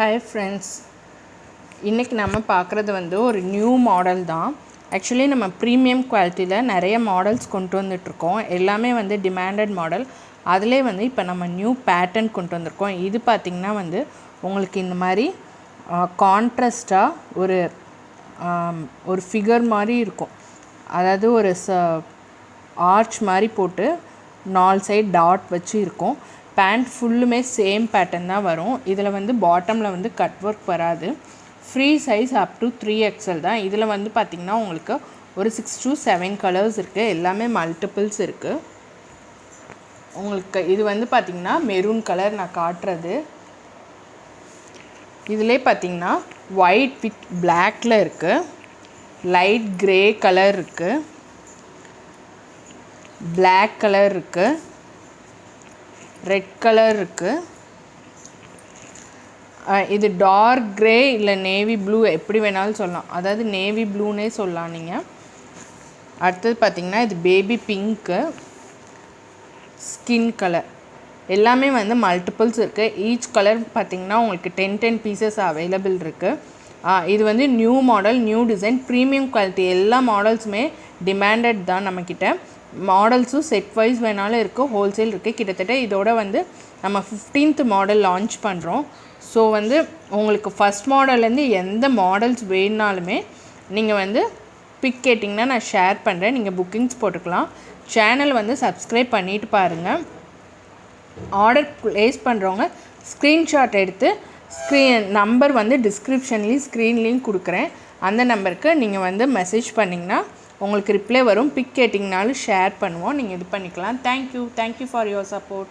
Hi friends இன்றைக்கி நம்ம பார்க்குறது வந்து ஒரு நியூ மாடல் தான். ஆக்சுவலி நம்ம ப்ரீமியம் குவாலிட்டியில் நிறைய மாடல்ஸ் கொண்டு வந்துட்ருக்கோம் எல்லாமே வந்து டிமாண்டட் மாடல் அதிலே வந்து இப்போ நம்ம நியூ பேட்டர்ன் கொண்டு வந்திருக்கோம். இது பார்த்திங்கன்னா வந்து உங்களுக்கு இந்த மாதிரி கான்ட்ரஸ்ட்டாக ஒரு ஒரு ஃபிகர் மாதிரி இருக்கும். அதாவது ஒரு ச ஆர்ச் மாதிரி போட்டு நாலு சைடு டாட் வச்சு இருக்கும். பேண்ட் ஃபுல்லுமே சேம் பேட்டர்ன் தான் வரும். இதில் வந்து பாட்டமில் வந்து கட் ஒர்க் வராது free size up to three XL தான். இதில் வந்து பார்த்திங்கன்னா உங்களுக்கு ஒரு சிக்ஸ் டு செவன் கலர்ஸ் இருக்குது எல்லாமே மல்டிபிள்ஸ் இருக்குது உங்களுக்கு இது வந்து பார்த்திங்கன்னா மெரூன் கலர் நான் காட்டுறது. இதிலே பார்த்தீங்கன்னா ஒயிட் வித் பிளாக்ல இருக்குது லைட் கிரே கலர் இருக்குது பிளாக் கலர் இருக்குது ரெட் கலர் இருக்குது இது டார்க் க்ரே இல்லை நேவி ப்ளூ எப்படி வேணாலும் சொல்லலாம். அதாவது நேவி ப்ளூனே சொல்லலாம் நீங்கள் அடுத்தது பார்த்திங்கன்னா இது பேபி பிங்க்கு ஸ்கின் கலர் எல்லாமே வந்து மல்டிபிள்ஸ் இருக்குது ஈச் கலர் பார்த்திங்கன்னா உங்களுக்கு டென் டென் பீசஸ் அவைலபிள் இருக்குது இது வந்து new model new design premium quality எல்லா மாடல்ஸுமே டிமாண்டட் தான் நம்மக்கிட்ட மாடல்ஸும் செட் வைஸ் வேணாலும் இருக்குது ஹோல்சேல் இருக்குது கிட்டத்தட்ட இதோட வந்து நம்ம ஃபிஃப்டீன்த் மாடல் லான்ச் பண்ணுறோம் ஸோ வந்து உங்களுக்கு ஃபஸ்ட் மாடல்லேருந்து எந்த மாடல்ஸ் வேணுனாலுமே நீங்கள் வந்து பிக் கேட்டிங்கன்னா நான் ஷேர் பண்ணுறேன் நீங்கள் புக்கிங்ஸ் போட்டுக்கலாம். சேனல் வந்து சப்ஸ்கிரைப் பண்ணிட்டு பாருங்கள் ஆர்டர் ப்ளேஸ் பண்ணுறவங்க ஸ்க்ரீன்ஷாட் எடுத்து ஸ்க்ரீன் நம்பர் வந்து டிஸ்கிரிப்ஷன்லேயும் ஸ்க்ரீன்லேயும் கொடுக்குறேன். அந்த நம்பருக்கு நீங்கள் வந்து மெசேஜ் பண்ணிங்கன்னா உங்களுக்கு ரிப்ளை வரும். பிக் கேட்டிங்கனாலும் ஷேர் பண்ணுவோம். நீங்கள் இது பண்ணிக்கலாம். Thank you thank you for your support